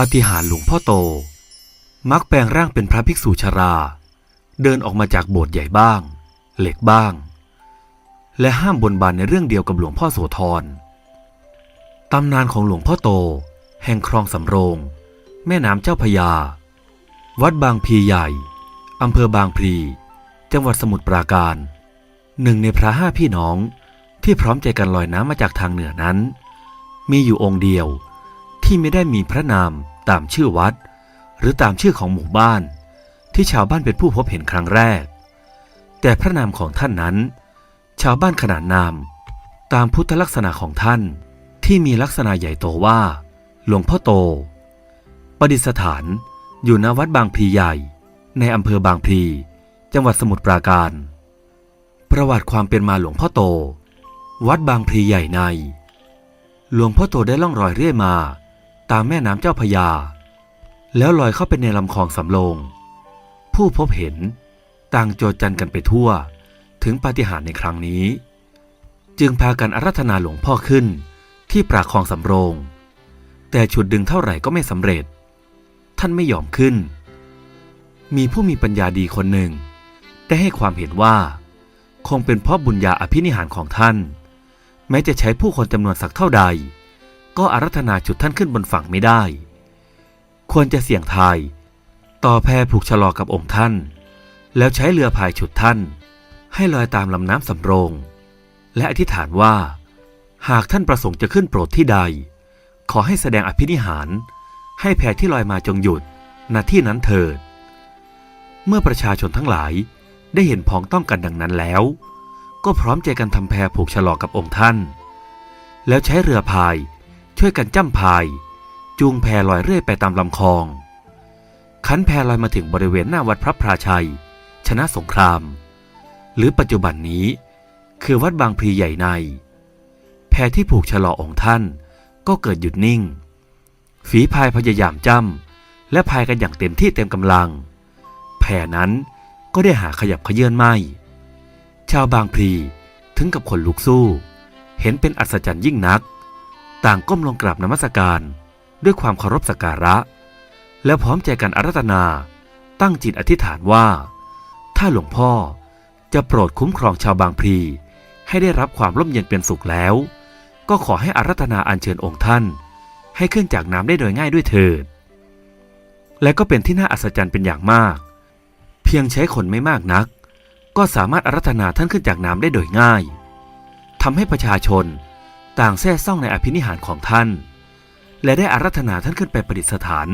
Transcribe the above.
ปาฏิหาริย์หลวงพ่อโต มักแปลงร่างเป็นพระภิกษุชรา เดินออกมาจากโบสถ์ใหญ่บ้าง เหล็กบ้าง และห้ามบนบานในเรื่องเดียวกับหลวงพ่อโสธรตำนานของหลวงพ่อโต แห่งคลองสำโรง แม่น้ำเจ้าพยา วัดบางพลีใหญ่อำเภอบางพลีจังหวัดสมุทรปราการ หนึ่งในพระห้าพี่น้องที่พร้อมใจกันลอยน้ำมาจากทางเหนือนั้น มีอยู่องค์เดียว ที่ไม่ได้มีพระนามตามชื่อวัด หรือตามชื่อของหมู่บ้าน ที่ชาวบ้านเป็นผู้พบเห็นครั้งแรก แต่พระนามของท่านนั้น ชาวบ้านขนานนาม ตามพุทธลักษณะของท่านที่มีลักษณะใหญ่โตว่า หลวงพ่อโต ประดิษฐานอยู่ณวัดบางพลีใหญ่ ในอำเภอบางพลีจังหวัดสมุทรปราการ ประวัติความเป็นมาหลวงพ่อโต วัดบางพลีใหญ่ใน หลวงพ่อโตได้ล่องรอยเรื่อยมา ตามแม่น้ำเจ้าพยา แล้วลอยเข้าไปในลำคลองสำโรง ผู้พบเห็นต่างโจจันกันไปทั่ว ถึงปาฏิหาริย์ในครั้งนี้ จึงพากันอารัธนาหลวงพ่อขึ้นที่ปรากคลองสำโรง แต่ฉุดดึงเท่าไหร่ก็ไม่สำเร็จ ท่านไม่ยอมขึ้น มีผู้มีปัญญาดีคนหนึ่ง ได้ให้ความเห็นว่า คงเป็นเพราะบุญญาอภินิหารของท่าน แม้จะใช้ผู้คนจำนวนสักเท่าใด ก็อารัธนาจุดท่านขึ้นบนฝั่งไม่ได้ ควรจะเสี่ยงทาย ต่อแพผูกชะลอกับองค์ท่าน แล้วใช้เรือพายฉุดท่าน ให้ลอยตามลำน้ำสำโรง และอธิษฐานว่า หากท่านประสงค์จะขึ้นโปรดที่ใด ขอให้แสดงอภินิหาร ให้แพที่ลอยมาจงหยุดณที่นั้นเถิด เมื่อประชาชนทั้งหลายได้เห็นพ้องต้องกันดังนั้นแล้ว ก็พร้อมใจกันทำแพผูกฉลอกับองค์ท่าน แล้วใช้เรือพาย ช่วยกันจ้ำพาย จูงแพลอยเรื่อยไปตามลำคลอง ขันแพลอยมาถึงบริเวณหน้าวัดพระพราชัย ชนะสงคราม หรือปัจจุบันนี้ คือวัดบางพลีใหญ่ใน แพที่ผูกฉลอองค์ท่านก็เกิดหยุดนิ่ง ฝีพายพยายามจ้ำและพายกันอย่างเต็มที่เต็มกำลัง แพนั้นก็ได้หาขยับขยื่นไม่ ชาวบางพลีถึงกับขนลุกสู้ เห็นเป็นอัศจรรย์ยิ่งนัก ต่างก้มลงกราบนมัสการ ด้วยความเคารพสักการะ แล้วพร้อมใจกันอารัตนา ตั้งจิตอธิษฐานว่า ถ้าหลวงพ่อจะโปรดคุ้มครองชาวบางพลีให้ได้รับความร่มเย็นเป็นสุขแล้ว ก็ขอให้อารัตนาอัญเชิญองค์ท่าน ให้ขึ้นจากน้ำได้โดยง่ายด้วยเถิด และก็เป็นที่น่าอัศจรรย์เป็นอย่างมาก เพียงใช้คนไม่มากนัก ก็สามารถอารัธนาท่านขึ้นจากน้ำได้โดยง่ายทำให้ประชาชน ต่างแท้ซ่องในอภินิหารของท่าน และได้อารัธนาท่านขึ้นไปประดิษฐาน